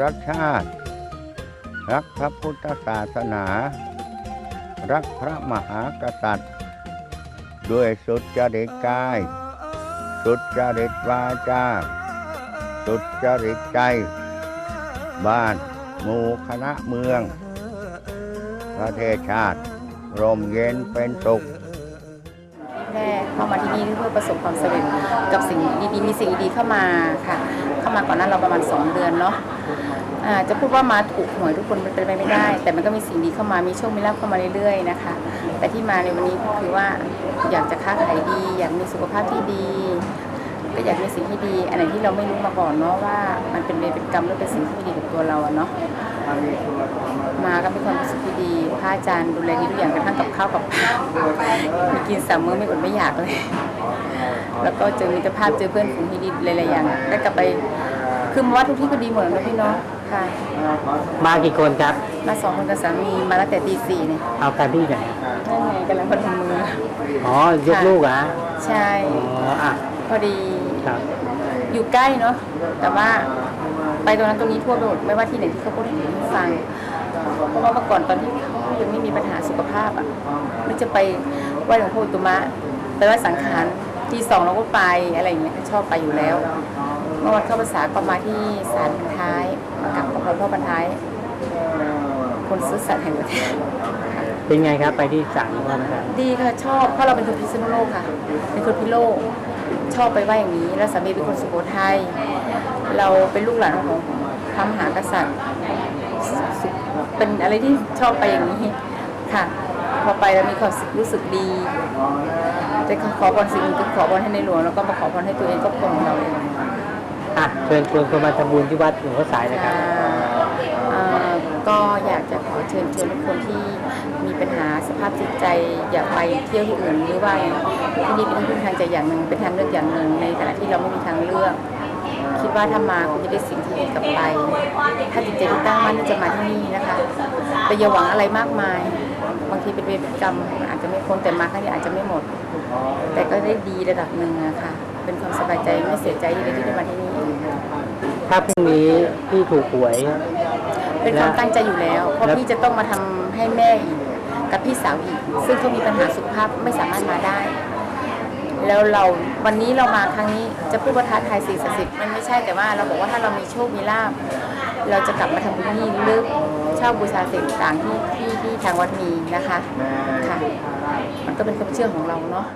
รักชาติ รักพระพุทธศาสนา รักพระมหากษัตริย์ ด้วยสุดจริตกาย สุดจริตวาจา สุดจริตใจ บ้านหมู่คณะเมือง ประเทศชาติ ร่มเย็นเป็นสุข เข้ามาที่นี่เพื่อประสบความสำเร็จกับสิ่งดีๆมีสิ่งดีๆเข้ามาค่ะ เข้ามาก่อนหน้าเราประมาณ 2 เดือนเนาะอ่าจะพูดว่ามาถูกหวยทุกคนมันเป็นไปไม่ได้ แต่มันก็มีสิ่งดีเข้ามามีโชคมีลาภเข้ามาเรื่อยๆนะคะ แต่ที่มาในวันนี้ก็คือว่าอยากจะค้าขายดี อยากมีสุขภาพที่ดี ก็อยากมีสิ่งที่ดี อันไหนที่เราไม่รู้มาก่อนเนาะว่า มันเป็นเวรเป็นกรรมหรือเป็นสิ่งที่ไม่ดีกับตัวเราอะเนาะ มาก็เป็นความรู้สึกที่ดีพระอาจารย์ดูแลดีทุกอย่างกระทั่งกับข้าวกับปลามีกินสามมื้อไม่อดไม่อยากเลย แล้วก็เจอมิตรภาพเจอเพื่อนฝูงที่ดีหลายๆอย่างได้กลับไปคือมาว่าทุกที่ก็ดีหมดแล้วนะพี่เนาะค่ะมากี่คนครับ มาสองคนกับสามีมาตั้งแต่ตีสี่เนี่ยเอากันที่ไหนนั่นไงกำลังพนมมืออ๋อยกลูกเหรอะใช่อ๋ออะพอดีครับอยู่ใกล้เนาะแต่ว่า ไปตรงนั้นตรงนี้ทั่วไปหมดไม่ว่าที่ไหนที่เขาพูดให้ให้ฟังเพราะว่าเมื่อก่อนตอนที่เขายังไม่มีปัญหาสุขภาพอะนึกจะไปไหว้หลวงพ่ออุตุมะไปไหว้สังขารที่สองเราก็ไปอะไรอย่างเงี้ยชอบไปอยู่แล้วเมื่อวันเข้าภาษาก็มาที่ศาลพันท้ายมากราบขอพรพ่อพันท้าย คนซื้อสัตว์แห่งประเทศเป็นไงครับไปที่ศาลว่านะครับดีค่ะชอบเพราะเราเป็นคนพิษณุโลกค่ะ เป็นคนพิโลก ชอบไปไหว้อย่างนี้ แล้วสามีเป็นคนสุโขทัยเราเป็นลูกหลานของพระมหากษัตริย์สุเป็นอะไรที่ชอบไปอย่างนี้ค่ะ พอไปแล้วมีความรู้สึกดีจะขอพรสิ่งหนึ่งคือขอพรให้ในหลวงแล้วก็มาขอพรให้ตัวเองครอบครัวของเราเองอะเชิญชวนคนมาทำบุญที่วัดหลวงพ่อสายนะครับเอ่อก็อยากจะ ขอเชิญชวนทุกคนที่มีปัญหาสภาพจิตใจอยากไปเที่ยวที่อื่นหรือว่าที่นี่เป็นทุนทางใจอย่างหนึ่งเป็นทางเลือกอย่างหนึ่งในขณะที่เราไม่มีทางเลือก คิดว่าถ้ามาคุณจะได้สิ่งที่ดีกลับไป ถ้าจิตใจที่ตั้งมั่นที่จะมาที่นี่นะคะแต่อย่าหวังอะไรมากมาย บางทีเป็นเวรเป็นกรรมอาจจะไม่พ้นแต่มาครั้งนี้อาจจะไม่หมด แต่ก็ได้ดีระดับหนึ่งอะค่ะ เป็นความสบายใจไม่เสียใจเลยที่ได้มาที่นี่ถ้าพรุ่งนี้พี่ถูกหวย เป็นความตั้งใจอยู่แล้วเพราะแล้วพี่จะต้องมาทำให้แม่อีกกับพี่สาวอีก ซึ่งเขามีปัญหาสุขภาพไม่สามารถมาได้ แล้วเราวันนี้เรามาครั้งนี้จะพูดว่าท้าทายสิ่งศักดิ์สิทธิ์มันไม่ใช่แต่ว่าเราบอกว่าถ้าเรามีโชคมีลาภเราจะกลับมาทำบุญที่หรือ เช่าบูชาสิ่งต่างๆที่ที่ที่ทางวัดมีนะคะค่ะมันก็เป็นความเชื่อของเราเนาะ